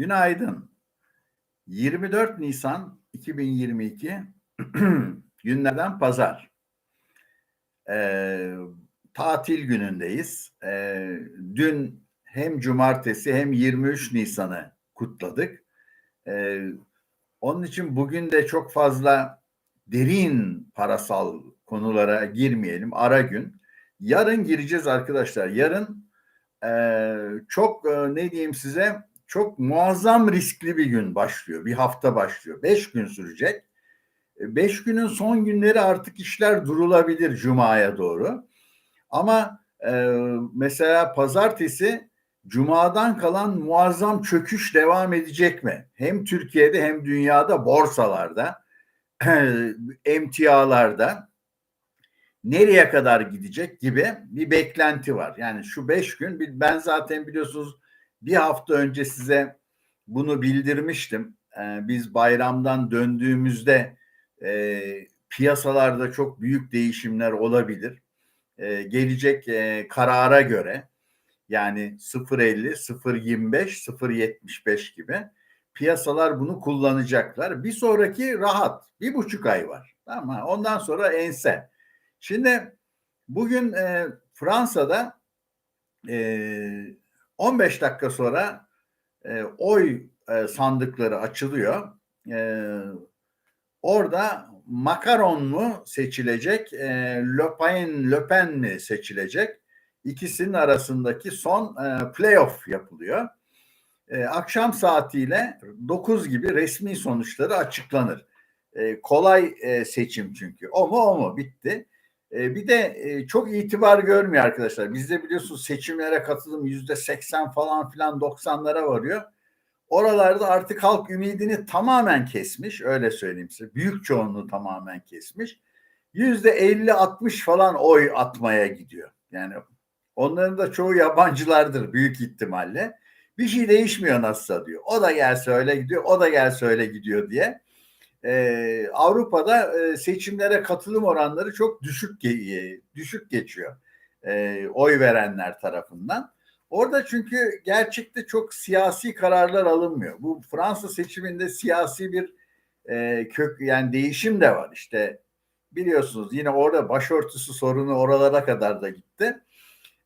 Günaydın. 24 Nisan 2022 günlerden pazar. Ee, tatil günündeyiz. Ee, dün hem cumartesi hem 23 Nisan'ı kutladık. Ee, onun için bugün de çok fazla derin parasal konulara girmeyelim. Ara gün. Yarın gireceğiz arkadaşlar. Yarın e, çok e, ne diyeyim size çok muazzam riskli bir gün başlıyor. Bir hafta başlıyor. Beş gün sürecek. E, beş günün son günleri artık işler durulabilir Cuma'ya doğru. Ama e, mesela pazartesi Cuma'dan kalan muazzam çöküş devam edecek mi? Hem Türkiye'de hem dünyada borsalarda, emtialarda nereye kadar gidecek gibi bir beklenti var. Yani şu beş gün ben zaten biliyorsunuz bir hafta önce size bunu bildirmiştim. Ee, biz bayramdan döndüğümüzde e, piyasalarda çok büyük değişimler olabilir. E, gelecek e, karara göre yani 0.50, 0.25, 0.75 gibi piyasalar bunu kullanacaklar. Bir sonraki rahat. Bir buçuk ay var. Tamam? Ondan sonra ense. Şimdi bugün e, Fransa'da e, 15 dakika sonra e, oy e, sandıkları açılıyor. E, orada Macron mu seçilecek, e, Le Pen, Le Pen mi seçilecek? İkisinin arasındaki son e, playoff yapılıyor. E, akşam saatiyle 9 gibi resmi sonuçları açıklanır. E, kolay e, seçim çünkü. O mu o mu bitti. E, bir de e, çok itibar görmüyor arkadaşlar. Bizde biliyorsunuz seçimlere katılım yüzde seksen falan filan doksanlara varıyor. Oralarda artık halk ümidini tamamen kesmiş. Öyle söyleyeyim size. Büyük çoğunluğu tamamen kesmiş. Yüzde elli altmış falan oy atmaya gidiyor. Yani onların da çoğu yabancılardır büyük ihtimalle. Bir şey değişmiyor nasılsa diyor. O da gelse öyle gidiyor, o da gelse öyle gidiyor diye e, Avrupa'da e, seçimlere katılım oranları çok düşük e, düşük geçiyor e, oy verenler tarafından. Orada çünkü gerçekte çok siyasi kararlar alınmıyor. Bu Fransa seçiminde siyasi bir e, kök yani değişim de var. İşte biliyorsunuz yine orada başörtüsü sorunu oralara kadar da gitti.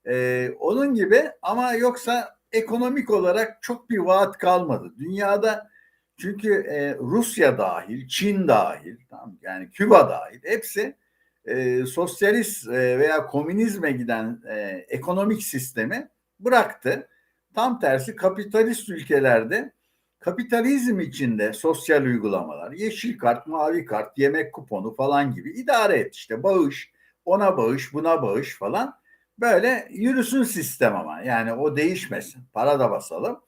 E, onun gibi ama yoksa ekonomik olarak çok bir vaat kalmadı. Dünyada çünkü e, Rusya dahil, Çin dahil, tamam yani Küba dahil hepsi e, sosyalist e, veya komünizme giden e, ekonomik sistemi bıraktı. Tam tersi kapitalist ülkelerde kapitalizm içinde sosyal uygulamalar, yeşil kart, mavi kart, yemek kuponu falan gibi idare et işte bağış, ona bağış, buna bağış falan böyle yürüsün sistem ama yani o değişmesin. Para da basalım.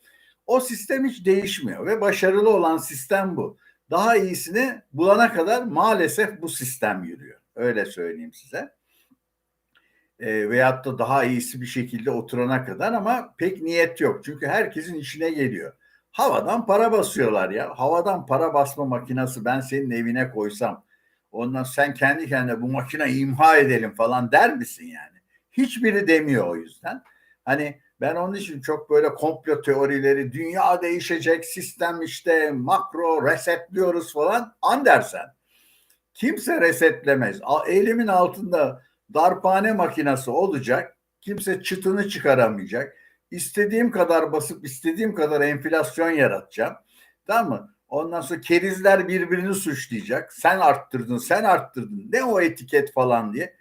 O sistem hiç değişmiyor ve başarılı olan sistem bu. Daha iyisini bulana kadar maalesef bu sistem yürüyor. Öyle söyleyeyim size. E, veyahut da daha iyisi bir şekilde oturana kadar ama pek niyet yok. Çünkü herkesin işine geliyor. Havadan para basıyorlar ya. Havadan para basma makinesi ben senin evine koysam ondan sen kendi kendine bu makine imha edelim falan der misin yani? Hiçbiri demiyor o yüzden. Hani ben onun için çok böyle komplo teorileri, dünya değişecek, sistem işte makro resetliyoruz falan Andersen. Kimse resetlemez. Elimin altında darphane makinesi olacak. Kimse çıtını çıkaramayacak. İstediğim kadar basıp istediğim kadar enflasyon yaratacağım. Tamam mı? Ondan sonra kerizler birbirini suçlayacak. Sen arttırdın, sen arttırdın. Ne o etiket falan diye.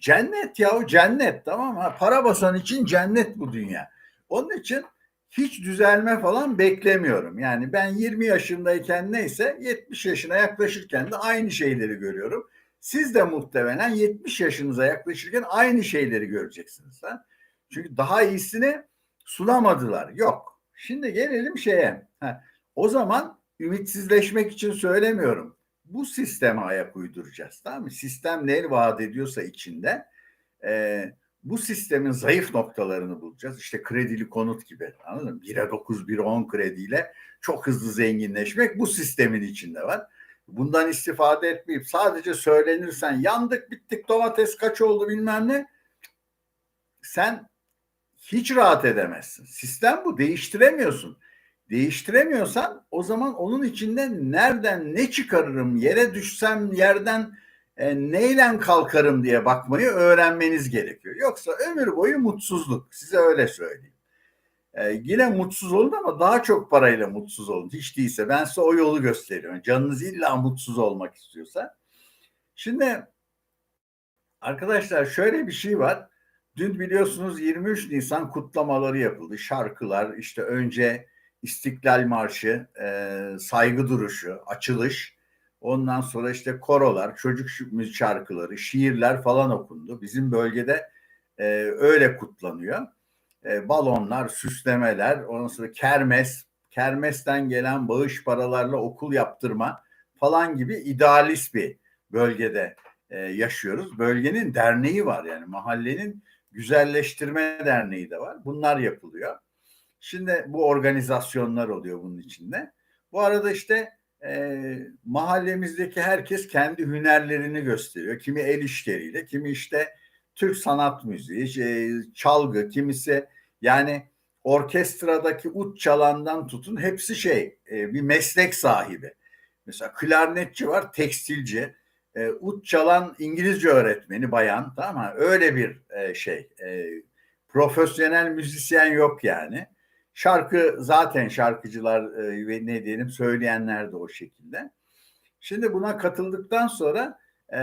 Cennet ya o cennet tamam mı? Para basan için cennet bu dünya. Onun için hiç düzelme falan beklemiyorum. Yani ben 20 yaşındayken neyse 70 yaşına yaklaşırken de aynı şeyleri görüyorum. Siz de muhtemelen 70 yaşınıza yaklaşırken aynı şeyleri göreceksiniz. Ha? Çünkü daha iyisini sunamadılar. Yok. Şimdi gelelim şeye. Ha, o zaman ümitsizleşmek için söylemiyorum bu sisteme ayak uyduracağız. Tamam mı? Sistem ne vaat ediyorsa içinde e, bu sistemin zayıf noktalarını bulacağız. İşte kredili konut gibi anladın mı? 1'e 9, 1'e 10 krediyle çok hızlı zenginleşmek bu sistemin içinde var. Bundan istifade etmeyip sadece söylenirsen yandık bittik domates kaç oldu bilmem ne sen hiç rahat edemezsin. Sistem bu değiştiremiyorsun. Değiştiremiyorsan o zaman onun içinde nereden ne çıkarırım, yere düşsem yerden e, neyle kalkarım diye bakmayı öğrenmeniz gerekiyor. Yoksa ömür boyu mutsuzluk. Size öyle söyleyeyim. E, yine mutsuz olun ama daha çok parayla mutsuz olun. Hiç değilse ben size o yolu gösteriyorum. Canınız illa mutsuz olmak istiyorsa. Şimdi arkadaşlar şöyle bir şey var. Dün biliyorsunuz 23 Nisan kutlamaları yapıldı. Şarkılar işte önce İstiklal Marşı, e, saygı duruşu, açılış. Ondan sonra işte korolar, çocuk şarkıları, şiirler falan okundu. Bizim bölgede e, öyle kutlanıyor. E, balonlar, süslemeler, ondan sonra kermes, kermesten gelen bağış paralarla okul yaptırma falan gibi idealist bir bölgede e, yaşıyoruz. Bölgenin derneği var yani mahallenin güzelleştirme derneği de var. Bunlar yapılıyor. Şimdi bu organizasyonlar oluyor bunun içinde. Bu arada işte e, mahallemizdeki herkes kendi hünerlerini gösteriyor. Kimi el işleriyle, kimi işte Türk sanat müziği, e, çalgı, kimisi yani orkestradaki ut çalandan tutun hepsi şey e, bir meslek sahibi. Mesela klarnetçi var, tekstilci, e, ut çalan İngilizce öğretmeni bayan tamam mı? Öyle bir e, şey. E, profesyonel müzisyen yok yani. Şarkı zaten şarkıcılar e, ve ne diyelim söyleyenler de o şekilde. Şimdi buna katıldıktan sonra e,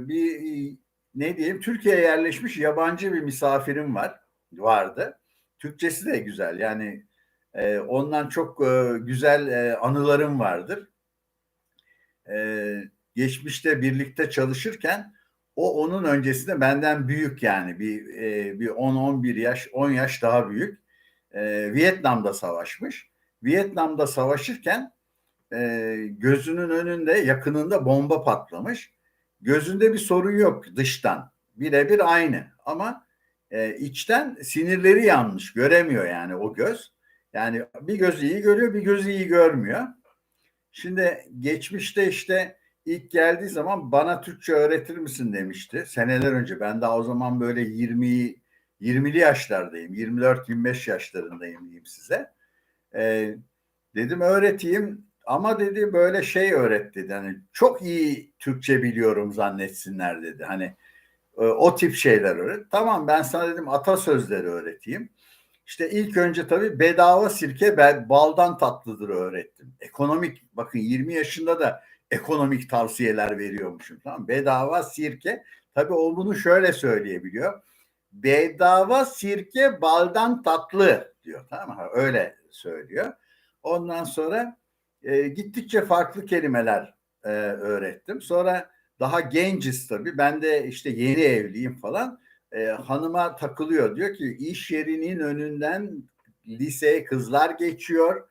bir ne diyelim Türkiye'ye yerleşmiş yabancı bir misafirim var vardı. Türkçesi de güzel yani e, ondan çok e, güzel e, anılarım vardır. E, geçmişte birlikte çalışırken o onun öncesinde benden büyük yani bir e, bir 10-11 yaş 10 yaş daha büyük e, Vietnam'da savaşmış. Vietnam'da savaşırken e, gözünün önünde yakınında bomba patlamış. Gözünde bir sorun yok dıştan. Birebir aynı ama e, içten sinirleri yanmış. Göremiyor yani o göz. Yani bir göz iyi görüyor bir göz iyi görmüyor. Şimdi geçmişte işte ilk geldiği zaman bana Türkçe öğretir misin demişti. Seneler önce ben daha o zaman böyle 20 20'li yaşlardayım. 24-25 yaşlarındayım diyeyim size. Ee, dedim öğreteyim ama dedi böyle şey öğret dedi. Hani çok iyi Türkçe biliyorum zannetsinler dedi. Hani e, o tip şeyler öğret. Tamam ben sana dedim atasözleri öğreteyim. İşte ilk önce tabii bedava sirke baldan tatlıdır öğrettim. Ekonomik bakın 20 yaşında da ekonomik tavsiyeler veriyormuşum. Tamam bedava sirke tabii o şöyle söyleyebiliyor bedava sirke baldan tatlı diyor tamam mı? Öyle söylüyor. Ondan sonra e, gittikçe farklı kelimeler e, öğrettim. Sonra daha genciz tabii. Ben de işte yeni evliyim falan. E, hanıma takılıyor. Diyor ki iş yerinin önünden liseye kızlar geçiyor.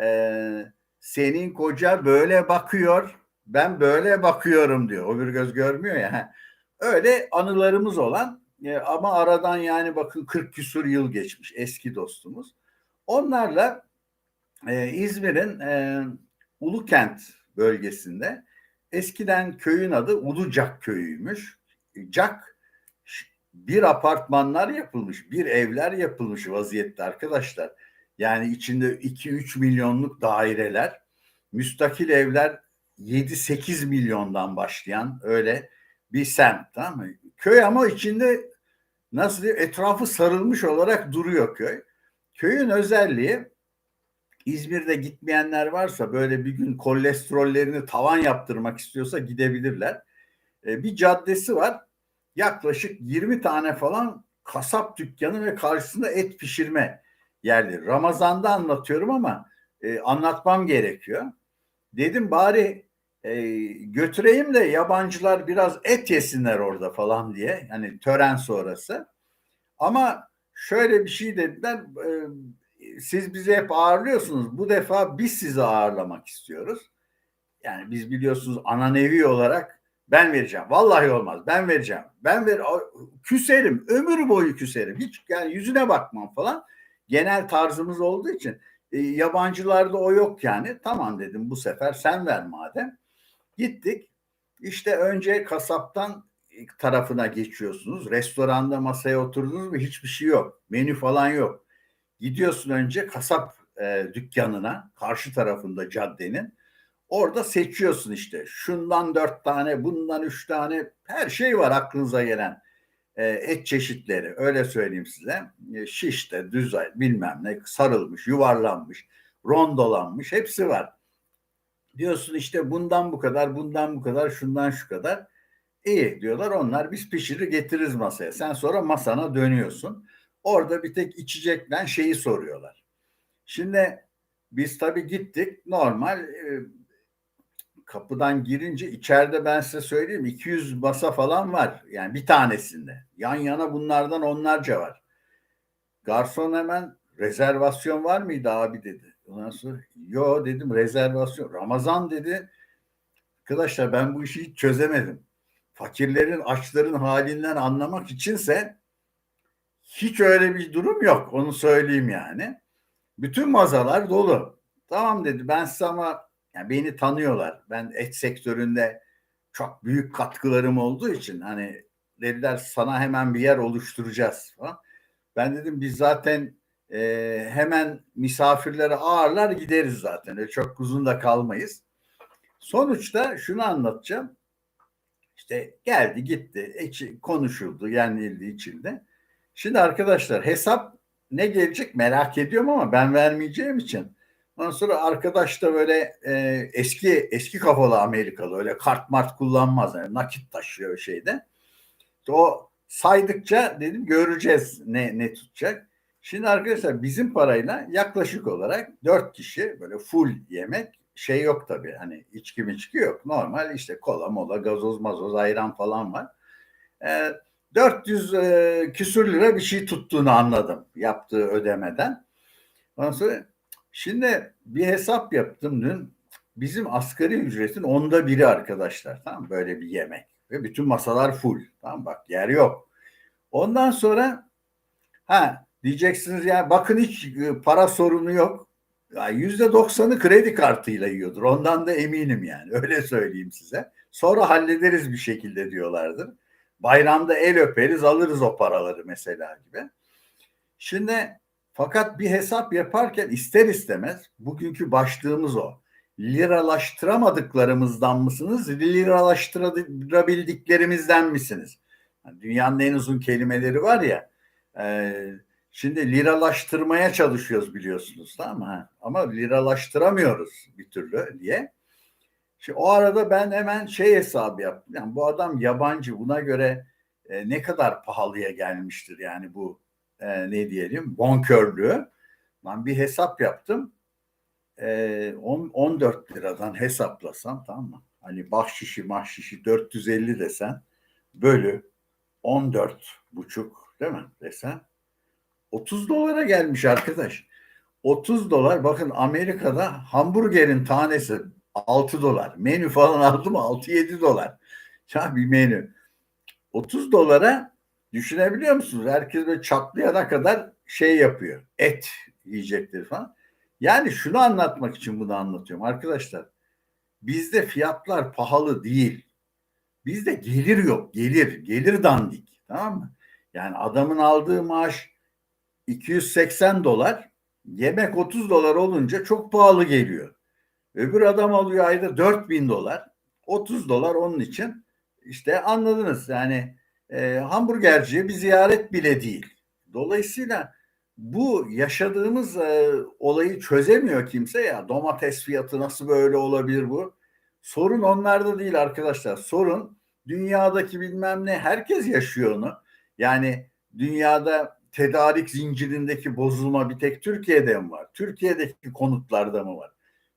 E, senin koca böyle bakıyor. Ben böyle bakıyorum diyor. O bir göz görmüyor ya. Öyle anılarımız olan e, ama aradan yani bakın 40 küsur yıl geçmiş eski dostumuz. Onlarla e, İzmir'in e, Ulukent bölgesinde eskiden köyün adı Ulucak köyüymüş. Cak bir apartmanlar yapılmış, bir evler yapılmış vaziyette arkadaşlar. Yani içinde 2-3 milyonluk daireler, müstakil evler 7-8 milyondan başlayan öyle bir semt tamam mı? Köy ama içinde nasıl diyeyim etrafı sarılmış olarak duruyor köy. Köyün özelliği İzmir'de gitmeyenler varsa böyle bir gün kolesterollerini tavan yaptırmak istiyorsa gidebilirler. E, bir caddesi var. Yaklaşık 20 tane falan kasap dükkanı ve karşısında et pişirme yerleri. Ramazan'da anlatıyorum ama e, anlatmam gerekiyor. Dedim bari e, götüreyim de yabancılar biraz et yesinler orada falan diye. Yani tören sonrası. Ama şöyle bir şey dediler. E, siz bizi hep ağırlıyorsunuz. Bu defa biz sizi ağırlamak istiyoruz. Yani biz biliyorsunuz ananevi olarak ben vereceğim. Vallahi olmaz. Ben vereceğim. Ben ver küserim. Ömür boyu küserim. Hiç yani yüzüne bakmam falan. Genel tarzımız olduğu için e, yabancılarda o yok yani. Tamam dedim bu sefer sen ver madem. Gittik. İşte önce kasaptan tarafına geçiyorsunuz. Restoranda masaya oturdunuz mu hiçbir şey yok. Menü falan yok. Gidiyorsun önce kasap e, dükkanına karşı tarafında caddenin. Orada seçiyorsun işte. Şundan dört tane, bundan üç tane her şey var aklınıza gelen e, et çeşitleri. Öyle söyleyeyim size. E, şişte, düzay, bilmem ne, sarılmış, yuvarlanmış, rondolanmış hepsi var. Diyorsun işte bundan bu kadar, bundan bu kadar, şundan şu kadar. İyi diyorlar onlar biz pişirir getiririz masaya. Sen sonra masana dönüyorsun. Orada bir tek içecekten şeyi soruyorlar. Şimdi biz tabii gittik normal e, kapıdan girince içeride ben size söyleyeyim 200 masa falan var. Yani bir tanesinde. Yan yana bunlardan onlarca var. Garson hemen rezervasyon var mıydı abi dedi. Ondan sonra yo dedim rezervasyon. Ramazan dedi. Arkadaşlar ben bu işi hiç çözemedim. Fakirlerin açların halinden anlamak içinse hiç öyle bir durum yok. Onu söyleyeyim yani. Bütün mazalar dolu. Tamam dedi ben size ama yani beni tanıyorlar. Ben et sektöründe çok büyük katkılarım olduğu için hani dediler sana hemen bir yer oluşturacağız falan. Ben dedim biz zaten e, hemen misafirleri ağırlar gideriz zaten. Öyle çok uzun da kalmayız. Sonuçta şunu anlatacağım. İşte geldi gitti içi, konuşuldu yenildi içildi. Şimdi arkadaşlar hesap ne gelecek merak ediyorum ama ben vermeyeceğim için. Ondan sonra arkadaş da böyle e, eski eski kafalı Amerikalı öyle kart mart kullanmaz. Yani nakit taşıyor şeyde. İşte o saydıkça dedim göreceğiz ne ne tutacak. Şimdi arkadaşlar bizim parayla yaklaşık olarak dört kişi böyle full yemek şey yok tabii hani içki mi içki yok. Normal işte kola mola gazoz mazoz ayran falan var. E, 400 e, küsür lira bir şey tuttuğunu anladım yaptığı ödemeden. Ondan sonra şimdi bir hesap yaptım dün. Bizim asgari ücretin onda biri arkadaşlar. Tamam böyle bir yemek. Ve bütün masalar full. Tamam bak yer yok. Ondan sonra ha diyeceksiniz ya bakın hiç e, para sorunu yok. Yüzde doksanı kredi kartıyla yiyordur. Ondan da eminim yani. Öyle söyleyeyim size. Sonra hallederiz bir şekilde diyorlardır. Bayramda el öperiz alırız o paraları mesela gibi. Şimdi fakat bir hesap yaparken ister istemez bugünkü başlığımız o. Liralaştıramadıklarımızdan mısınız? Liralaştırabildiklerimizden misiniz? Yani dünyanın en uzun kelimeleri var ya. E, şimdi liralaştırmaya çalışıyoruz biliyorsunuz tamam mı? Ama liralaştıramıyoruz bir türlü diye. Şimdi o arada ben hemen şey hesabı yaptım. Yani bu adam yabancı buna göre e, ne kadar pahalıya gelmiştir yani bu e, ne diyelim bonkörlüğü. Ben bir hesap yaptım. E, 10, 14 liradan hesaplasam tamam mı? Hani bahşişi mahşişi 450 desen bölü 14 buçuk değil mi desen 30 dolara gelmiş arkadaş. 30 dolar bakın Amerika'da hamburgerin tanesi 6 dolar. Menü falan aldım 6-7 dolar. Ya bir menü. 30 dolara düşünebiliyor musunuz? Herkes böyle çatlayana kadar şey yapıyor. Et yiyecektir falan. Yani şunu anlatmak için bunu anlatıyorum arkadaşlar. Bizde fiyatlar pahalı değil. Bizde gelir yok. Gelir. Gelir dandik. Tamam mı? Yani adamın aldığı maaş 280 dolar. Yemek 30 dolar olunca çok pahalı geliyor. Öbür adam alıyor ayda 4000 dolar. 30 dolar onun için işte anladınız yani e, hamburgerciye bir ziyaret bile değil. Dolayısıyla bu yaşadığımız e, olayı çözemiyor kimse ya domates fiyatı nasıl böyle olabilir bu? Sorun onlarda değil arkadaşlar. Sorun dünyadaki bilmem ne herkes yaşıyor onu. Yani dünyada tedarik zincirindeki bozulma bir tek Türkiye'de mi var? Türkiye'deki konutlarda mı var?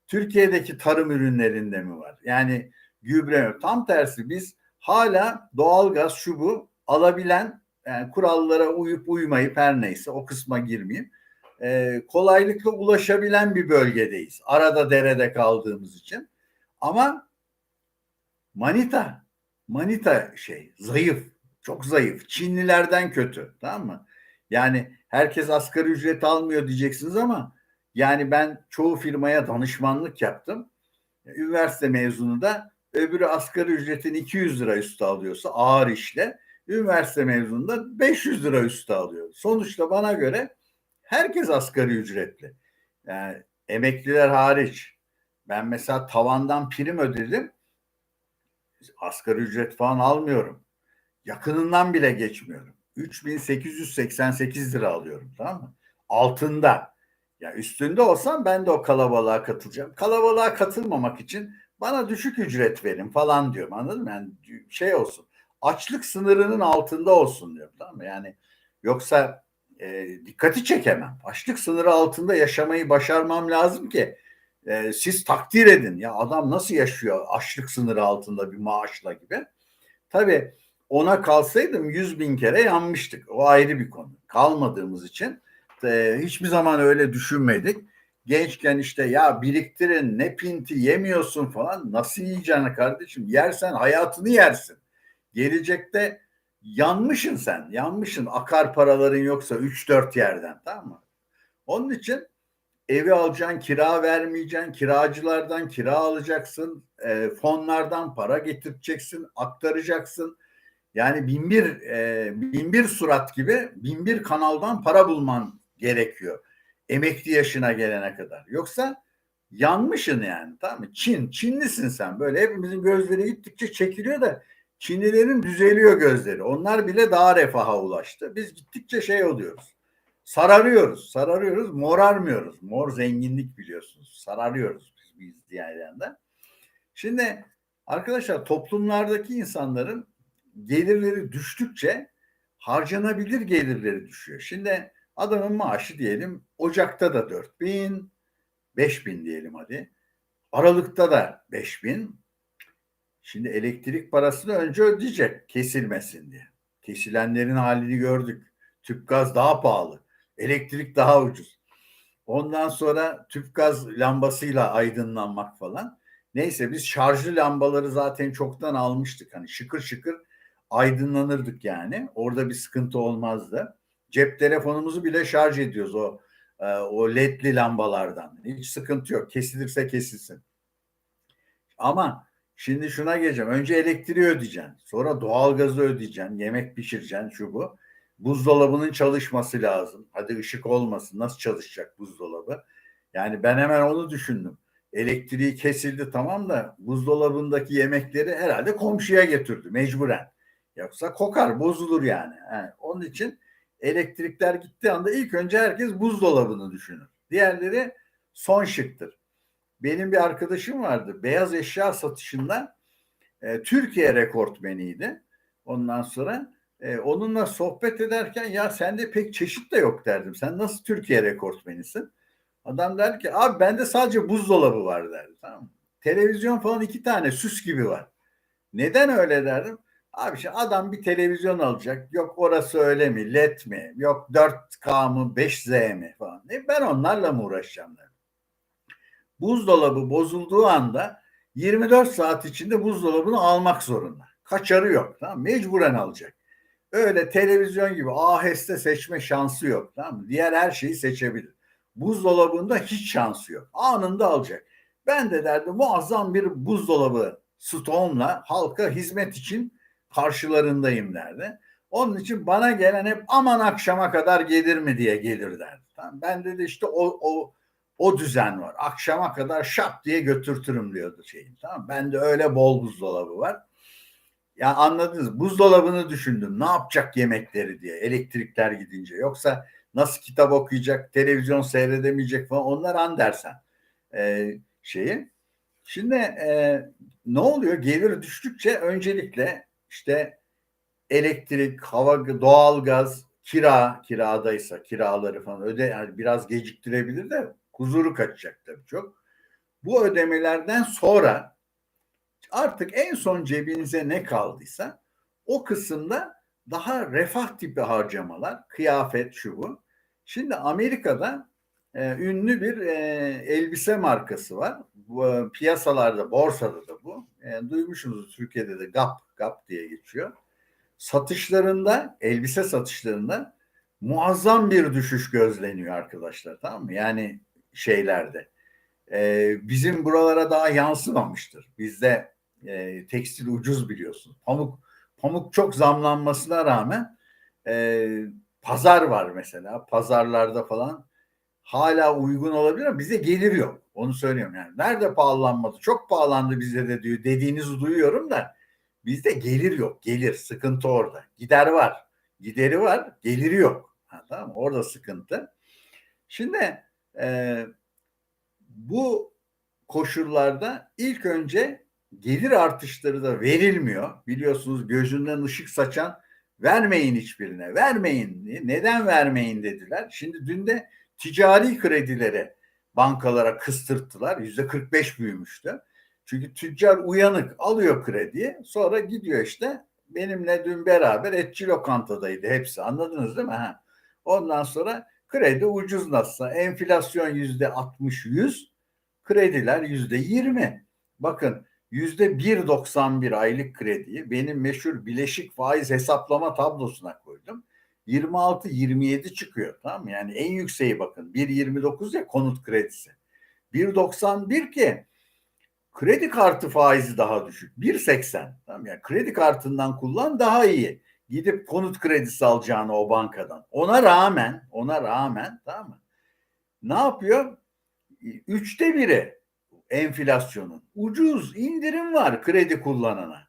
Türkiye'deki tarım ürünlerinde mi var? Yani gübre tam tersi biz hala doğalgaz şu bu alabilen yani kurallara uyup uymayıp her neyse o kısma girmeyeyim. E, kolaylıkla ulaşabilen bir bölgedeyiz. Arada derede kaldığımız için. Ama manita manita şey zayıf. Çok zayıf. Çinlilerden kötü. Tamam mı? Yani herkes asgari ücret almıyor diyeceksiniz ama yani ben çoğu firmaya danışmanlık yaptım. Üniversite mezunu da öbürü asgari ücretin 200 lira üstü alıyorsa ağır işle üniversite mezununda 500 lira üstü alıyor. Sonuçta bana göre herkes asgari ücretli. Yani emekliler hariç. Ben mesela tavandan prim ödedim. Asgari ücret falan almıyorum. Yakınından bile geçmiyorum. 3888 lira alıyorum tamam mı? Altında. Ya üstünde olsam ben de o kalabalığa katılacağım. Kalabalığa katılmamak için bana düşük ücret verin falan diyorum. Anladın mı? Yani şey olsun. Açlık sınırının altında olsun diyorum. Tamam mı? Yani yoksa e, dikkati çekemem. Açlık sınırı altında yaşamayı başarmam lazım ki e, siz takdir edin. Ya adam nasıl yaşıyor açlık sınırı altında bir maaşla gibi. Tabii ona kalsaydım yüz bin kere yanmıştık. O ayrı bir konu. Kalmadığımız için e, hiçbir zaman öyle düşünmedik. Gençken işte ya biriktirin ne pinti yemiyorsun falan. Nasıl yiyeceksin kardeşim? Yersen hayatını yersin. Gelecekte yanmışsın sen. Yanmışsın. Akar paraların yoksa 3-4 yerden tamam mı? Onun için evi alacaksın, kira vermeyeceksin, kiracılardan kira alacaksın, e, fonlardan para getireceksin, aktaracaksın. Yani bin bir, e, bin bir surat gibi bin bir kanaldan para bulman gerekiyor. Emekli yaşına gelene kadar. Yoksa yanmışsın yani tamam mı? Çin, Çinlisin sen. Böyle hepimizin gözleri gittikçe çekiliyor da Çinlilerin düzeliyor gözleri. Onlar bile daha refaha ulaştı. Biz gittikçe şey oluyoruz. Sararıyoruz, sararıyoruz, morarmıyoruz. Mor zenginlik biliyorsunuz. Sararıyoruz biz, biz diğerlerinden. Şimdi arkadaşlar toplumlardaki insanların gelirleri düştükçe harcanabilir gelirleri düşüyor. Şimdi adamın maaşı diyelim Ocak'ta da 4 bin, 5 bin diyelim hadi. Aralıkta da 5 bin. Şimdi elektrik parasını önce ödeyecek kesilmesin diye. Kesilenlerin halini gördük. Tüp gaz daha pahalı. Elektrik daha ucuz. Ondan sonra tüp gaz lambasıyla aydınlanmak falan. Neyse biz şarjlı lambaları zaten çoktan almıştık. Hani şıkır şıkır aydınlanırdık yani. Orada bir sıkıntı olmazdı. Cep telefonumuzu bile şarj ediyoruz o e, o ledli lambalardan. Hiç sıkıntı yok. Kesilirse kesilsin. Ama şimdi şuna geleceğim. Önce elektriği ödeyeceksin. Sonra doğalgazı ödeyeceksin. Yemek pişireceksin şu bu. Buzdolabının çalışması lazım. Hadi ışık olmasın. Nasıl çalışacak buzdolabı? Yani ben hemen onu düşündüm. Elektriği kesildi tamam da buzdolabındaki yemekleri herhalde komşuya getirdi mecburen. Yoksa kokar, bozulur yani. yani. Onun için elektrikler gittiği anda ilk önce herkes buzdolabını düşünür. Diğerleri son şıktır. Benim bir arkadaşım vardı. Beyaz eşya satışında e, Türkiye rekortmeniydi. Ondan sonra e, onunla sohbet ederken ya sende pek çeşit de yok derdim. Sen nasıl Türkiye rekortmenisin? Adam der ki abi bende sadece buzdolabı var derdi. Tamam? Televizyon falan iki tane süs gibi var. Neden öyle derdim? Abi şimdi adam bir televizyon alacak. Yok orası öyle mi? LED mi? Yok 4K mı? 5Z mi? Falan. E ben onlarla mı uğraşacağım derdim. Buzdolabı bozulduğu anda 24 saat içinde buzdolabını almak zorunda. Kaçarı yok. Tamam Mecburen alacak. Öyle televizyon gibi aheste seçme şansı yok. Tamam? Diğer her şeyi seçebilir. Buzdolabında hiç şansı yok. Anında alacak. Ben de derdim muazzam bir buzdolabı stoğumla halka hizmet için karşılarındayım derdi. Onun için bana gelen hep aman akşama kadar gelir mi diye gelir derdi. Tamam. Ben dedi işte o, o o düzen var. Akşama kadar şap diye götürtürüm diyordu şeyin. Tamam. Ben de öyle bol buzdolabı var. Ya anladınız. Buzdolabını düşündüm. Ne yapacak yemekleri diye. Elektrikler gidince. Yoksa nasıl kitap okuyacak, televizyon seyredemeyecek falan. Onlar Andersen ee, şeyi. Şimdi e, ne oluyor? Gelir düştükçe öncelikle işte elektrik, hava, doğalgaz, kira, kiradaysa kiraları falan öde yani biraz geciktirebilir de huzuru kaçacak tabii çok. Bu ödemelerden sonra artık en son cebinize ne kaldıysa o kısımda daha refah tipi harcamalar, kıyafet şu bu. Şimdi Amerika'da e, ünlü bir e, elbise markası var. Bu, e, piyasalarda, borsada da bu. E, duymuşsunuz Türkiye'de de GAP, GAP diye geçiyor. Satışlarında, elbise satışlarında muazzam bir düşüş gözleniyor arkadaşlar tamam mı? Yani şeylerde. E, bizim buralara daha yansımamıştır. Bizde e, tekstil ucuz biliyorsun. Pamuk pamuk çok zamlanmasına rağmen e, pazar var mesela. Pazarlarda falan hala uygun olabilir ama bize gelir yok. Onu söylüyorum yani. Nerede pahalanmadı? Çok pahalandı bize de diyor. Dediğinizi duyuyorum da bizde gelir yok. Gelir. Sıkıntı orada. Gider var. Gideri var. Geliri yok. Ha, tamam mı? Orada sıkıntı. Şimdi e, bu koşullarda ilk önce gelir artışları da verilmiyor. Biliyorsunuz gözünden ışık saçan vermeyin hiçbirine, vermeyin. Neden vermeyin dediler. Şimdi dün de ticari kredilere bankalara kıstırttılar. Yüzde 45 büyümüştü. Çünkü tüccar uyanık alıyor krediyi sonra gidiyor işte benimle dün beraber etçi lokantadaydı hepsi anladınız değil mi? Ha. Ondan sonra kredi ucuz nasılsa enflasyon yüzde 60-100 krediler yüzde 20. Bakın yüzde 1.91 aylık krediyi benim meşhur bileşik faiz hesaplama tablosuna koydum. 26-27 çıkıyor tamam mı? Yani en yükseği bakın 1.29 ya konut kredisi. 1.91 ki kredi kartı faizi daha düşük. 1.80 tamam yani kredi kartından kullan daha iyi. Gidip konut kredisi alacağını o bankadan. Ona rağmen ona rağmen tamam mı? Ne yapıyor? Üçte biri enflasyonun. Ucuz indirim var kredi kullanana.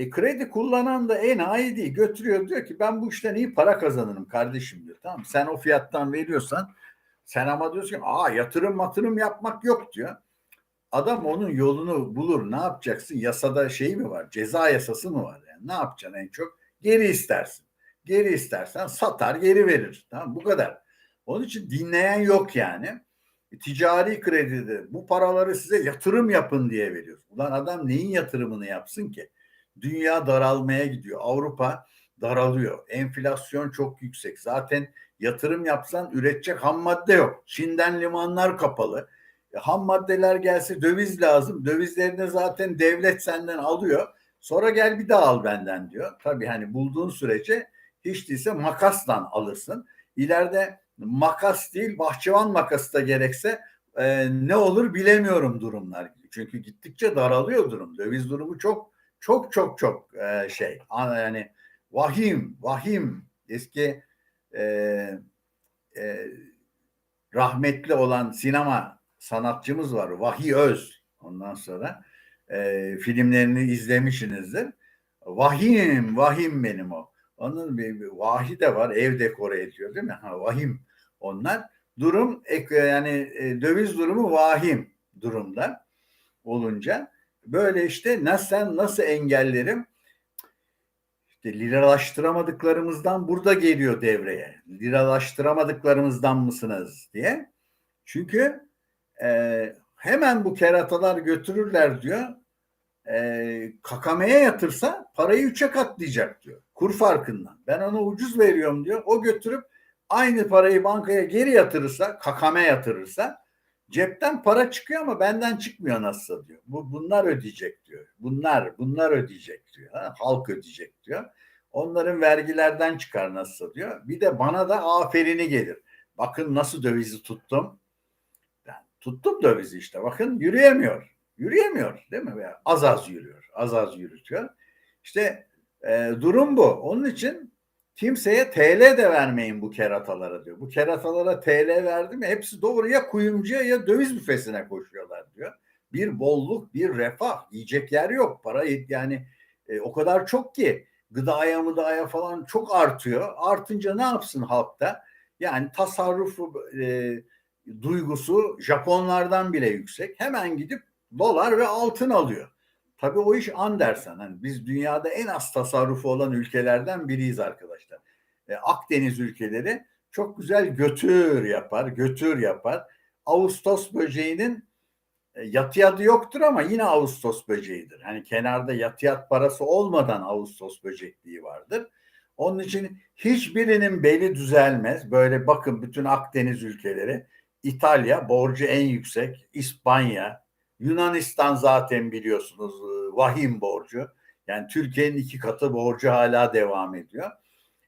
E kredi kullanan da enayi değil götürüyor diyor ki ben bu işten iyi para kazanırım kardeşim diyor. Tamam sen o fiyattan veriyorsan sen ama diyorsun ki aa yatırım matırım yapmak yok diyor. Adam onun yolunu bulur ne yapacaksın yasada şey mi var ceza yasası mı var yani ne yapacaksın en çok geri istersin. Geri istersen satar geri verir tamam bu kadar. Onun için dinleyen yok yani ticari kredide bu paraları size yatırım yapın diye veriyoruz. Ulan adam neyin yatırımını yapsın ki? Dünya daralmaya gidiyor. Avrupa daralıyor. Enflasyon çok yüksek. Zaten yatırım yapsan üretecek ham madde yok. Çin'den limanlar kapalı. E, ham maddeler gelse döviz lazım. Dövizlerini zaten devlet senden alıyor. Sonra gel bir daha al benden diyor. Tabii hani bulduğun sürece hiç değilse makasla alırsın. İleride makas değil bahçıvan makası da gerekse e, ne olur bilemiyorum durumlar. Çünkü gittikçe daralıyor durum. Döviz durumu çok çok çok çok e, şey yani vahim vahim eski e, e, rahmetli olan sinema sanatçımız var Vahiy Öz. Ondan sonra e, filmlerini izlemişsinizdir. Vahim vahim benim o. Onun bir, bir vahi de var ev dekore ediyor değil mi? Ha, vahim onlar. Durum yani e, döviz durumu vahim durumda olunca Böyle işte nasıl nasıl engellerim? İşte liralaştıramadıklarımızdan burada geliyor devreye. Liralaştıramadıklarımızdan mısınız diye. Çünkü e, hemen bu keratalar götürürler diyor. E, kakameye yatırsa parayı üçe katlayacak diyor. Kur farkından. Ben ona ucuz veriyorum diyor. O götürüp aynı parayı bankaya geri yatırırsa, kakame yatırırsa Cepten para çıkıyor ama benden çıkmıyor nasıl diyor. Bu bunlar ödeyecek diyor. Bunlar bunlar ödeyecek diyor. Ha, halk ödeyecek diyor. Onların vergilerden çıkar nasıl diyor. Bir de bana da aferini gelir. Bakın nasıl dövizi tuttum. Ben tuttum dövizi işte. Bakın yürüyemiyor. Yürüyemiyor değil mi? Az az yürüyor. Az az yürütüyor. İşte e, durum bu. Onun için Kimseye TL de vermeyin bu keratalara diyor. Bu keratalara TL verdi mi hepsi doğru ya kuyumcuya ya döviz büfesine koşuyorlar diyor. Bir bolluk, bir refah, yiyecek yer yok. Para yani e, o kadar çok ki gıdaya mıdaya falan çok artıyor. Artınca ne yapsın halkta? Yani tasarruf e, duygusu Japonlardan bile yüksek. Hemen gidip dolar ve altın alıyor. Tabii o iş Andersen. Hani biz dünyada en az tasarrufu olan ülkelerden biriyiz arkadaşlar. E, Akdeniz ülkeleri çok güzel götür yapar, götür yapar. Ağustos böceğinin e, yatı yoktur ama yine Ağustos böceğidir. Hani kenarda yatıyat parası olmadan Ağustos böcekliği vardır. Onun için hiçbirinin beli düzelmez. Böyle bakın bütün Akdeniz ülkeleri İtalya borcu en yüksek, İspanya, Yunanistan zaten biliyorsunuz e, vahim borcu. Yani Türkiye'nin iki katı borcu hala devam ediyor.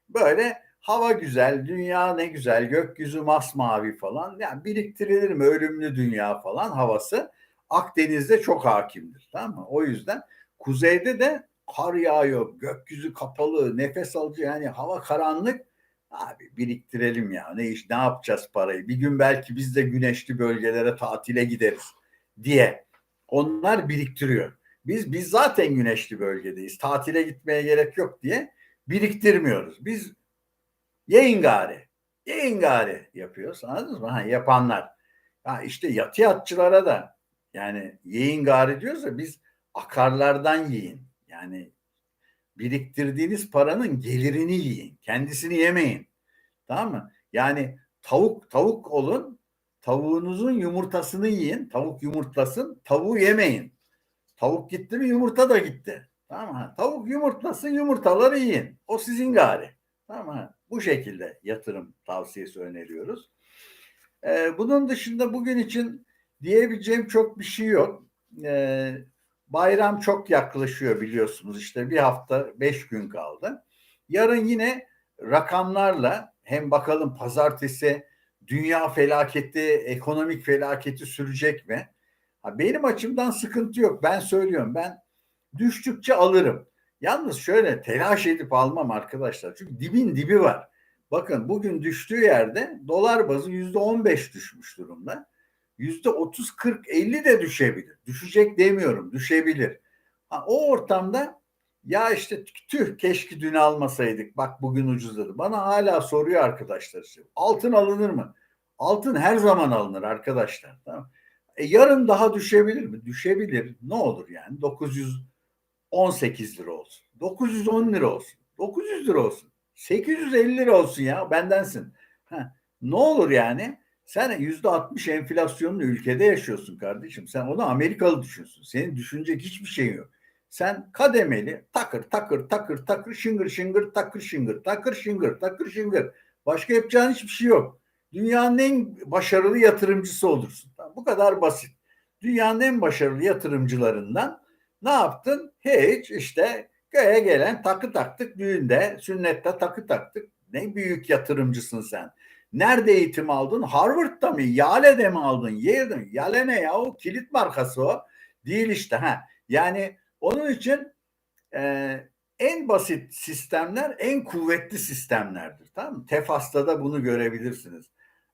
Böyle hava güzel, dünya ne güzel, gökyüzü masmavi falan. Yani biriktirilir mi ölümlü dünya falan havası Akdeniz'de çok hakimdir. Tamam mı? O yüzden kuzeyde de kar yağıyor, gökyüzü kapalı, nefes alıcı yani hava karanlık Abi biriktirelim ya. Ne iş ne yapacağız parayı? Bir gün belki biz de güneşli bölgelere tatile gideriz diye. Onlar biriktiriyor. Biz biz zaten güneşli bölgedeyiz. Tatile gitmeye gerek yok diye biriktirmiyoruz. Biz yayıngari, yayıngari yapıyoruz. Anladınız mı? Ha, yapanlar. Ha, işte yatıyatçılara da yani yayıngari diyorsa biz akarlardan yiyin. Yani biriktirdiğiniz paranın gelirini yiyin. Kendisini yemeyin. Tamam mı? Yani tavuk tavuk olun. Tavuğunuzun yumurtasını yiyin. Tavuk yumurtlasın. Tavuğu yemeyin. Tavuk gitti mi yumurta da gitti. Tamam mı? Tavuk yumurtlasın yumurtaları yiyin. O sizin gari. Tamam mı? Bu şekilde yatırım tavsiyesi öneriyoruz. Ee, bunun dışında bugün için diyebileceğim çok bir şey yok. Ee, bayram çok yaklaşıyor biliyorsunuz. İşte bir hafta beş gün kaldı. Yarın yine rakamlarla hem bakalım pazartesi dünya felaketi, ekonomik felaketi sürecek mi? Ha, benim açımdan sıkıntı yok. Ben söylüyorum. Ben düştükçe alırım. Yalnız şöyle telaş edip almam arkadaşlar. Çünkü dibin dibi var. Bakın bugün düştüğü yerde dolar bazı yüzde on beş düşmüş durumda. Yüzde otuz, kırk, elli de düşebilir. Düşecek demiyorum, düşebilir. Ha, o ortamda ya işte tüh keşke dün almasaydık. Bak bugün ucuzladı. Bana hala soruyor arkadaşlar. Altın alınır mı? Altın her zaman alınır arkadaşlar. Tamam. E, yarın daha düşebilir mi? Düşebilir. Ne olur yani? 918 lira olsun. 910 lira olsun. 900 lira olsun. 850 lira olsun ya bendensin. Ha, ne olur yani? Sen yüzde 60 enflasyonlu ülkede yaşıyorsun kardeşim. Sen onu Amerikalı düşünsün. Senin düşünecek hiçbir şey yok. Sen kademeli takır takır takır takır şıngır şıngır takır şıngır takır şıngır takır şıngır. Başka yapacağın hiçbir şey yok. Dünyanın en başarılı yatırımcısı olursun. Bu kadar basit. Dünyanın en başarılı yatırımcılarından ne yaptın? Hiç işte köye gelen takı taktık düğünde, sünnette takı taktık. Ne büyük yatırımcısın sen. Nerede eğitim aldın? Harvard'da mı? Yale'de mi aldın? Yale'de mi? Yale ne ya? O kilit markası o. Değil işte. Ha. Yani onun için e, en basit sistemler en kuvvetli sistemlerdir. Tamam mı? Tefas'ta da bunu görebilirsiniz.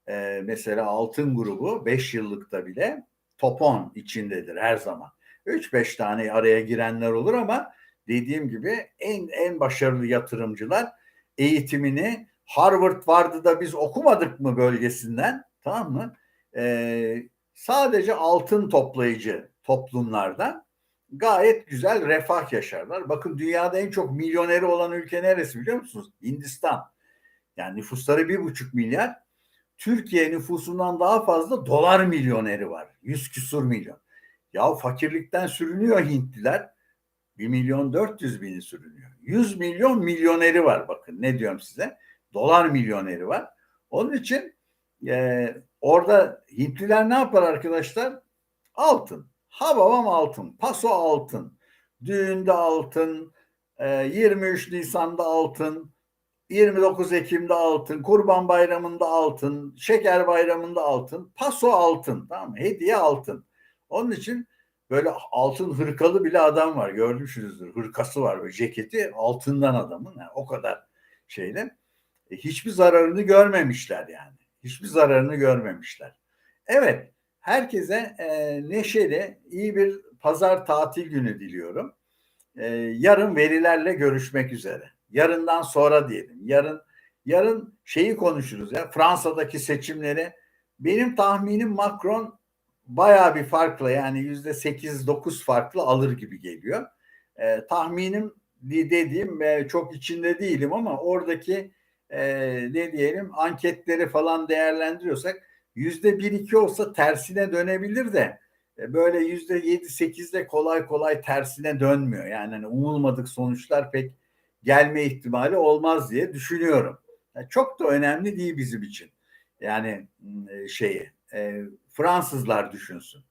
E, mesela altın grubu 5 yıllıkta bile top 10 içindedir her zaman. 3-5 tane araya girenler olur ama dediğim gibi en en başarılı yatırımcılar eğitimini Harvard vardı da biz okumadık mı bölgesinden tamam mı? Ee, sadece altın toplayıcı toplumlardan gayet güzel refah yaşarlar. Bakın dünyada en çok milyoneri olan ülke neresi biliyor musunuz? Hindistan. Yani nüfusları bir buçuk milyar. Türkiye nüfusundan daha fazla dolar milyoneri var. Yüz küsur milyon. Ya fakirlikten sürünüyor Hintliler. 1 milyon 400 bini sürünüyor. 100 milyon milyoneri var bakın ne diyorum size. Dolar milyoneri var. Onun için e, orada Hintliler ne yapar arkadaşlar? Altın. Ha babam altın. Paso altın. Düğünde altın. E, 23 Nisan'da altın. 29 Ekim'de altın. Kurban Bayramı'nda altın. Şeker Bayramı'nda altın. Paso altın. Tamam mı? Hediye altın. Onun için böyle altın hırkalı bile adam var. Görmüşsünüzdür. Hırkası var böyle ceketi altından adamın. Yani o kadar şeyle. E, hiçbir zararını görmemişler yani. Hiçbir zararını görmemişler. Evet. Herkese e, neşeli, iyi bir pazar tatil günü diliyorum. E, yarın verilerle görüşmek üzere. Yarından sonra diyelim. Yarın yarın şeyi konuşuruz ya. Fransa'daki seçimleri. Benim tahminim Macron bayağı bir farkla yani yüzde sekiz dokuz farklı alır gibi geliyor. E, tahminim dediğim e, çok içinde değilim ama oradaki e, ne diyelim anketleri falan değerlendiriyorsak yüzde bir iki olsa tersine dönebilir de e, böyle yüzde yedi sekizde kolay kolay tersine dönmüyor. Yani hani umulmadık sonuçlar pek gelme ihtimali olmaz diye düşünüyorum. Yani çok da önemli değil bizim için. Yani e, şeyi e, Fransızlar düşünsün.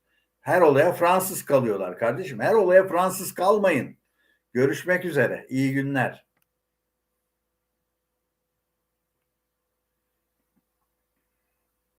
Her olaya Fransız kalıyorlar kardeşim. Her olaya Fransız kalmayın. Görüşmek üzere. İyi günler.